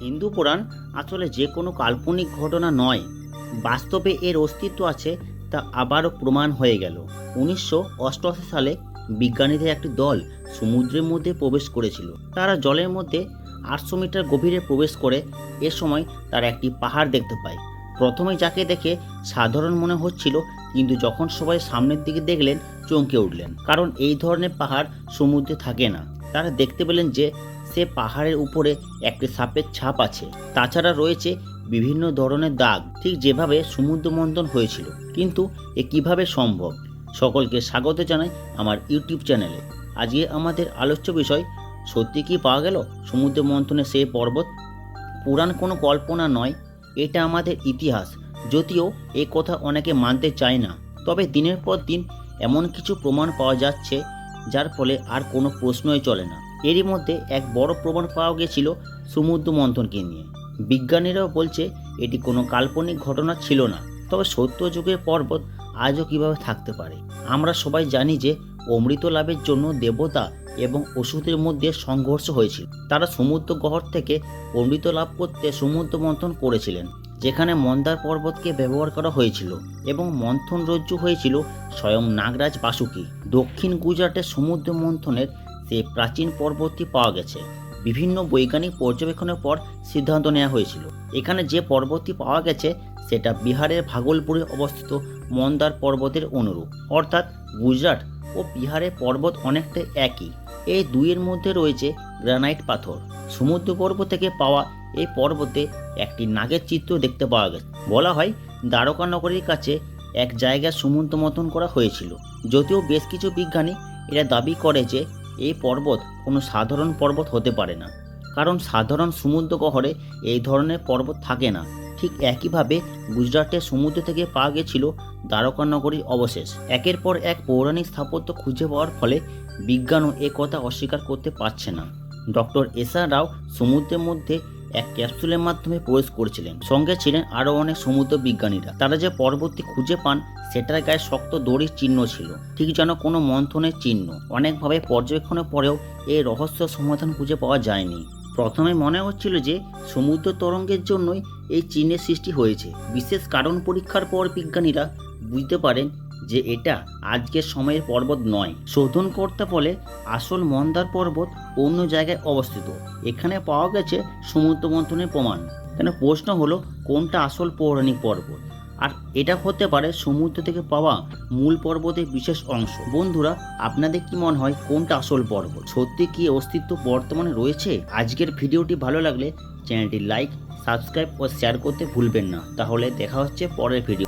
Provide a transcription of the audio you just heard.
হিন্দু পুরাণ আসলে যে কোনো কাল্পনিক ঘটনা নয়। বাস্তবে এর অস্তিত্ব আছে, তা আবারও প্রমাণ হয়ে গেল। উনিশশো অষ্টআশি সালে বিজ্ঞানীদের একটি দল সমুদ্রের মধ্যে প্রবেশ করেছিল। তারা জলের মধ্যে আটশো মিটার গভীরে প্রবেশ করে, এ সময় তারা একটি পাহাড় দেখতে পায়। প্রথমে যাকে দেখে সাধারণ মনে হচ্ছিল, কিন্তু যখন সবাই সামনের দিকে দেখলেন, চমকে উঠলেন। কারণ এই ধরনের পাহাড় সমুদ্রে থাকে না। তারা দেখতে পেলেন যে সে পাহাড়ের উপরে একটি সাপের ছাপ আছে। তাছাড়া রয়েছে বিভিন্ন ধরনের দাগ, ঠিক যেভাবে সমুদ্র মন্থন হয়েছিল। কিন্তু এ কীভাবে সম্ভব? সকলকে স্বাগত জানাই আমার ইউটিউব চ্যানেলে। আজকে আমাদের আলোচ্য বিষয়, সত্যি কি পাওয়া গেল সমুদ্র মন্থনে সেই পর্বত? পুরাণ কোনো কল্পনা নয়, এটা আমাদের ইতিহাস, যদিও এ কথা অনেকে মানতে চায় না। তবে দিনের পর দিন এমন কিছু প্রমাণ পাওয়া যাচ্ছে, যার ফলে আর কোনো প্রশ্নই চলে না। এরই মধ্যে এক বড় প্রমাণ পাওয়া গেছিল সমুদ্র মন্থনকে নিয়ে। বিজ্ঞানীরাও বলছে, এটি কোনো কাল্পনিক ঘটনা ছিল না, তবে সত্য যুগের পর্বত আজও কীভাবে থাকতে পারে? আমরা সবাই জানি যে অমৃত লাভের জন্য দেবতা এবং ওষুধের মধ্যে সংঘর্ষ হয়েছিল। তারা সমুদ্র গহর থেকে অমৃত লাভ করতে সমুদ্র মন্থন করেছিলেন, যেখানে মন্দার পর্বতকে ব্যবহার করা হয়েছিল এবং মন্থন রজ্জু হয়েছিল স্বয়ং নাগরাজ বাসুকি। দক্ষিণ গুজরাটের সমুদ্র মন্থনের সেই প্রাচীন পর্বতটি পাওয়া গেছে। বিভিন্ন বৈজ্ঞানিক পর্যবেক্ষণের পর সিদ্ধান্ত নেওয়া হয়েছিল। এখানে যে পর্বতটি পাওয়া গেছে, সেটা বিহারের ভাগলপুরে অবস্থিত মন্দার পর্বতের অনুরূপ। অর্থাৎ গুজরাট ও বিহারের পর্বত অনেকটা একই। এই দুইয়ের মধ্যে রয়েছে গ্রানাইট পাথর। সমুদ্র গর্ভ থেকে পাওয়া এই পর্বতে একটি নাগের চিত্র দেখতে পাওয়া গেছে। বলা হয়, দ্বারকা নগরীর কাছে এক জায়গায় সমুদ্র মতন করা হয়েছিল। যদিও বেশ কিছু বিজ্ঞানী এরা দাবি করে যে এই পর্বত কোনো সাধারণ পর্বত হতে পারে না। কারণ সাধারণ সমুদ্র গহরে এই ধরনের পর্বত থাকে না। ঠিক একইভাবে গুজরাটের সমুদ্র থেকে পাওয়া গেছিল দ্বারকানগরীর অবশেষ। একের পর এক পৌরাণিক স্থাপত্য খুঁজে পাওয়ার ফলে বিজ্ঞানও এ কথা অস্বীকার করতে পারছে না। ডক্টর এসা রাও সমুদ্রের মধ্যে এক ক্যাপসুলের মাধ্যমে প্রবেশ করেছিলেন। সঙ্গে ছিলেন আরও অনেক সমুদ্র বিজ্ঞানীরা। তারা যে পর্বতটি খুঁজে পান, সেটার গায়ে শক্ত দড়ির চিহ্ন ছিল। ঠিক যেন কোনো মন্থনের চিহ্ন। অনেকভাবে পর্যবেক্ষণের পরেও এই রহস্য সমাধান খুঁজে পাওয়া যায়নি। প্রথমে মনে হচ্ছিল যে সমুদ্র তরঙ্গের জন্যই এই চিহ্নের সৃষ্টি হয়েছে। বিশেষ কারণ পরীক্ষার পর বিজ্ঞানীরা বুঝতে পারেন যে এটা আজকের সময়ের পর্বত নয়। শোধনকর্তা বলে আসল মন্দার পর্বত অন্য জায়গায় অবস্থিত। এখানে পাওয়া গেছে সমুদ্র মন্থনের প্রমাণ। কেন প্রশ্ন হলো, কোনটা আসল পৌরাণিক পর্বত? আর এটা হতে পারে সমুদ্র থেকে পাওয়া মূল পর্বতের বিশেষ অংশ। বন্ধুরা, আপনাদের কি মনে হয় কোনটা আসল পর্বত? সত্যি কি অস্তিত্ব বর্তমানে রয়েছে? আজকের ভিডিওটি ভালো লাগলে চ্যানেলটি লাইক, সাবস্ক্রাইব ও শেয়ার করতে ভুলবেন না। তাহলে দেখা হচ্ছে পরের ভিডিও